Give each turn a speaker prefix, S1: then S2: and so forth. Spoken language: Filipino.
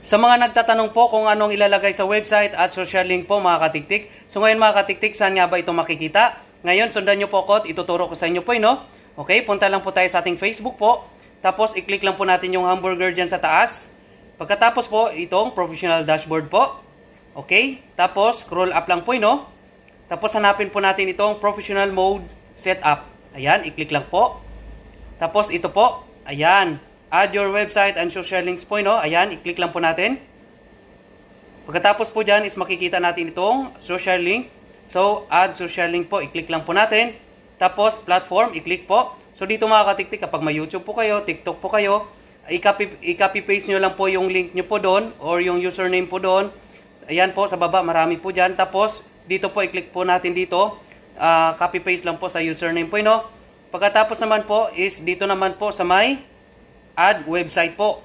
S1: Sa mga nagtatanong po kung anong ilalagay sa website at social link po mga katiktik. So ngayon mga katiktik, saan nga ba ito makikita? Ngayon, sundan nyo po ako at ituturo ko sa inyo po, eh, no? Okay, punta lang po tayo sa ating Facebook po. Tapos, i-click lang po natin yung hamburger dyan sa taas. Pagkatapos po, itong professional dashboard po. Okay, tapos, scroll up lang po, eh, no? Tapos, hanapin po natin itong professional mode setup. Ayan, i-click lang po. Tapos, ito po. Ayan, add your website and social links po, no? Ayan, i-click lang po natin. Pagkatapos po dyan is makikita natin itong social link. So, add social link po, i-click lang po natin. Tapos, platform, i-click po. So, dito mga katiktik, kapag may YouTube po kayo, TikTok po kayo, i-copy, i-copy paste nyo lang po yung link nyo po doon or yung username po doon. Ayan po, sa baba, marami po dyan. Tapos, dito po, i-click po natin dito. Ah, copy paste lang po sa username po, no? Pagkatapos naman po is dito naman po sa may add website po.